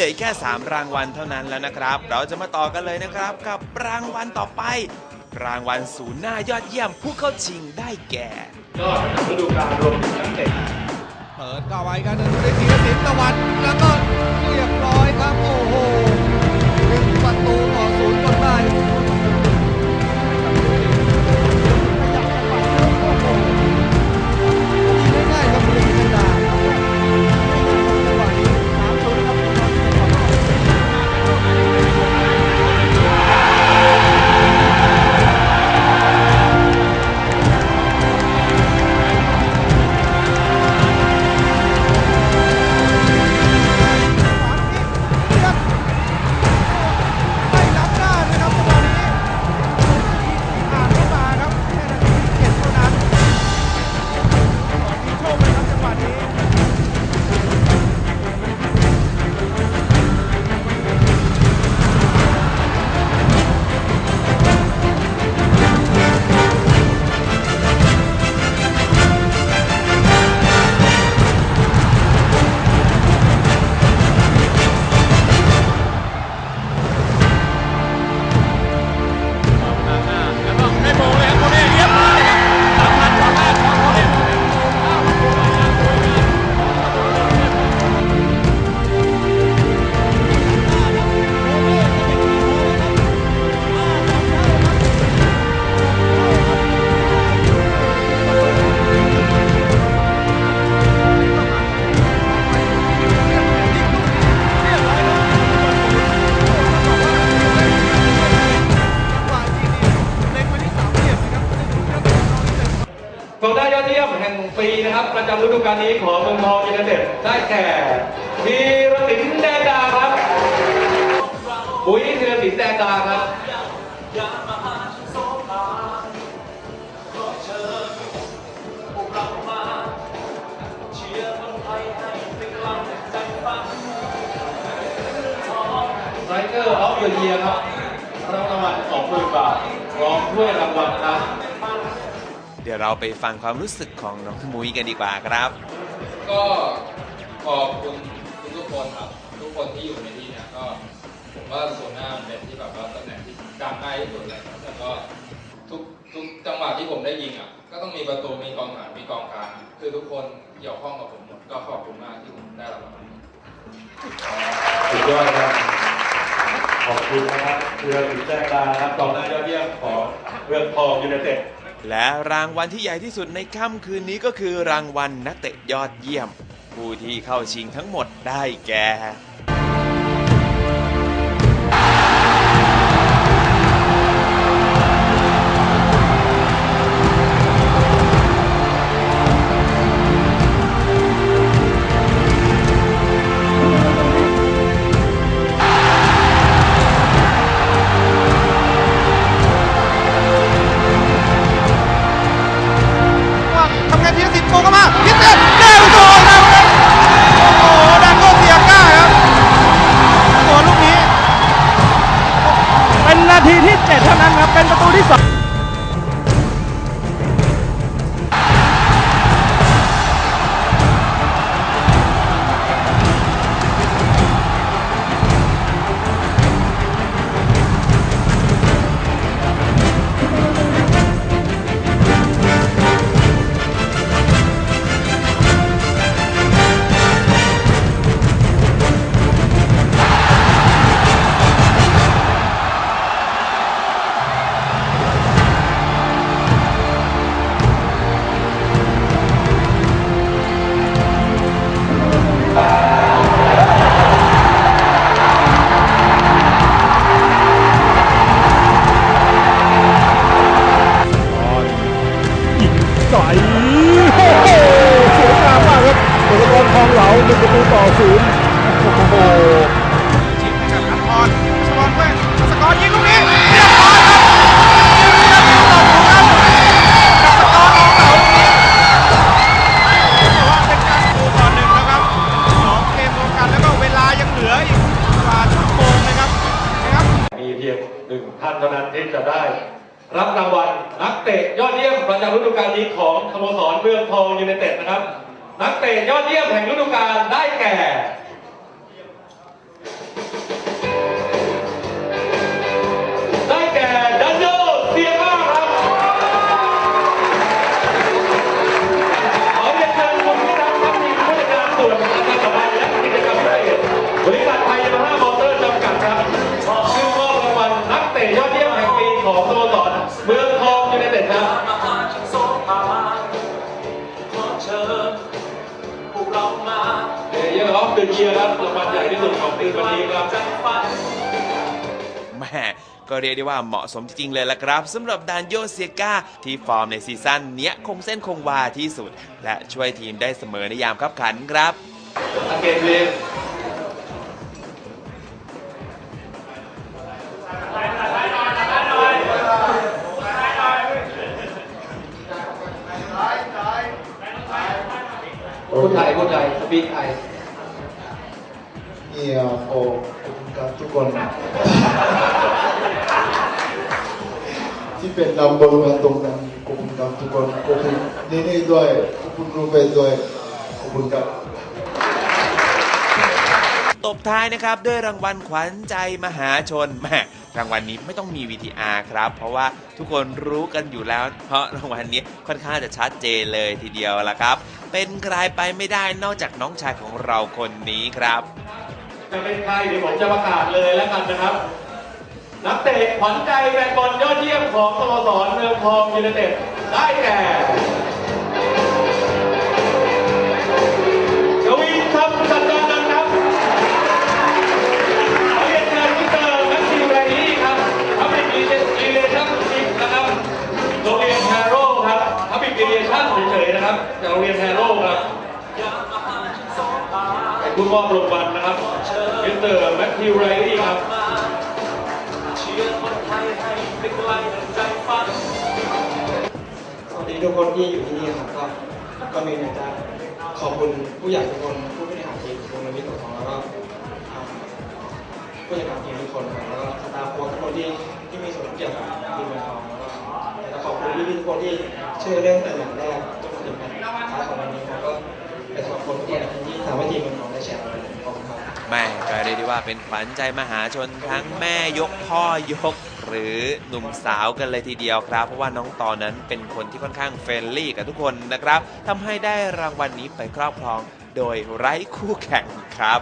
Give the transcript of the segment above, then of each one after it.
เหลืออีกแค่ 3 รางวัลเท่านั้นแล้วนะครับ เราจะมาต่อกันเลยนะครับกับรางวัลต่อไป รางวัลศูนย์หน้ายอดเยี่ยมผู้เข้าชิงได้แก่ยอดประจำฤดูกาลรวมถึงนักเตะเปิดเข้าไปกันหนึ่งในทีละสินตะวันแล้วก็เรียบร้อยครับโอ้โหหนึ่งประตูต่อศูนย์จนได้ ฤดูกาลนี้ของเมืองทองยูไนเต็ดได้แก่ธีรศิลป์แดงดาครับปุ๋ยธีรศิลป์แดงดาครับไรเกอร์ออฟเดอะเยียร์ครับรับรางวัลสองหมื่นบาทพร้อมถ้วยรางวัลครับ เดี๋ยวเราไปฟังความรู้สึกของน้องมุ้ยกันดีกว่าครับ ก็ขอบคุณทุกๆคนครับทุกคนที่อยู่ในที่เนี้ยก็ผมว่าโซน่ามันเป็นที่แบบว่าตำแหน่งที่จำง่ายที่สุดเลยครับแล้วก็ทุกทุกจังหวะที่ผมได้ยิงอะก็ต้องมีประตูมีกองหลังมีกองกลางคือทุกคนเกี่ยวข้องกับผมหมดก็ขอบคุณมากที่ผมได้รับรางวัลนี้สุดยอดครับขอบคุณนะครับเรือถึงแจ้งดานะครับกองหน้ายอดเยี่ยมของเมืองทองยูไนเต็ด และรางวัลที่ใหญ่ที่สุดในค่ำคืนนี้ก็คือรางวัลนักเตะยอดเยี่ยม ผู้ที่เข้าชิงทั้งหมดได้แก่ เหนึ่งท่านเท่านั้นที่จะได้ รับรางวัลนักเตะยอดเยี่ยมประจำฤดูกาลนี้ของสโมสรเมืองทองยูไนเต็ดนะครับ นักเตะยอดเยี่ยมแห่งฤดูกาลได้แก่ ก็เรียกได้ว่าเหมาะสมจริงๆเลยละครับสำหรับดานโยเซียกาที่ฟอร์มในซีซั่นเนี้ยคงเส้นคงวาที่สุด และช่วยทีมได้เสมอในยามคับขันครับอังเกตเรียนพูดไทยพูดไทยสปีกไทยเนี่ยโอ้ขอบคุณครับทุกคน ที่เป็นนำบริเวณตรงนั้นขอบคุณครับทุกคนขอบคุณนี่นี่ด้วยขอบคุณรูเบนด้วยขอบคุณครับตบท้ายนะครับด้วยรางวัลขวัญใจมหาชนแหม่รางวัลนี้ไม่ต้องมี VTR ครับ เพราะว่าทุกคนรู้กันอยู่แล้ว เพราะรางวัลนี้ค่อนข้างจะชัดเจนเลยทีเดียวละครับ เป็นใครไปไม่ได้นอกจากน้องชายของเราคนนี้ครับ จะเป็นใครเดี๋ยวผมจะประกาศเลยแล้วกันนะครับ นักเตะขวัญใจแฟนบอลยอดเยี่ยมของสโมสรเมืองทองยูไนเต็ดได้แก่กวินคำสัจจานันท์ครับขอเรียนเชิญมิสเตอร์แมทธิวแรนนี่ครับทับบิกรีเลชั่นชิพนะครับโรงเรียนแฮโร่ครับทับบิกรีเลชั่นเฉยๆนะครับจากโรงเรียนแฮโร่ครับเป็นผู้มอบรางวัลนะครับมิสเตอร์แมทธิวไรลี่ ครับสวัสดีทุกคนที่อยู่ที่นี่ครับก็ก่อนอื่นอยากจะขอบคุณผู้ใหญ่ทุกคนผู้บริหารทีมวงการวิทย์ตัวทองแล้วก็อ่าผู้จัดการทีมทุกคนครับแล้วก็สตาฟโค้ชทุกคนที่ที่มีส่วนเกี่ยวกับทีมเมืองทองแล้วก็อยากจะขอบคุณพี่ๆทุกคนที่ช่วยเรื่องแต่อย่างแรกจนถึงการท้ายของวันนี้ครับก็เป็นขอบคุณที่ที่ทำให้ทีมเมืองทองได้แชมป์ขอบคุณครับแม่ก็เรียกได้ว่าเป็นขวัญใจมหาชนทั้งแม่ยกพ่อยก หรือหนุ่มสาวกันเลยทีเดียวครับ เพราะว่าน้องตอนนั้นเป็นคนที่ค่อนข้างเฟรนลี่กับทุกคนนะครับทำให้ได้รางวัลนี้ไปครอบครอง โดยไร้คู่แข่งครับ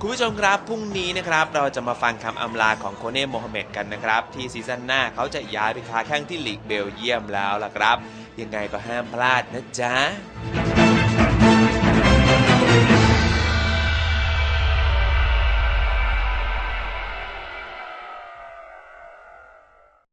คุณผู้ชมครับพรุ่งนี้นะครับเราจะมาฟังคำอำลาของโคเน่โมฮัมเหม็ดกันนะครับ ที่ซีซั่นหน้าเขาจะย้ายไปค้าแข่งที่ลีกเบลเยียมแล้วล่ะครับ ยังไงก็ห้ามพลาดนะจ๊ะ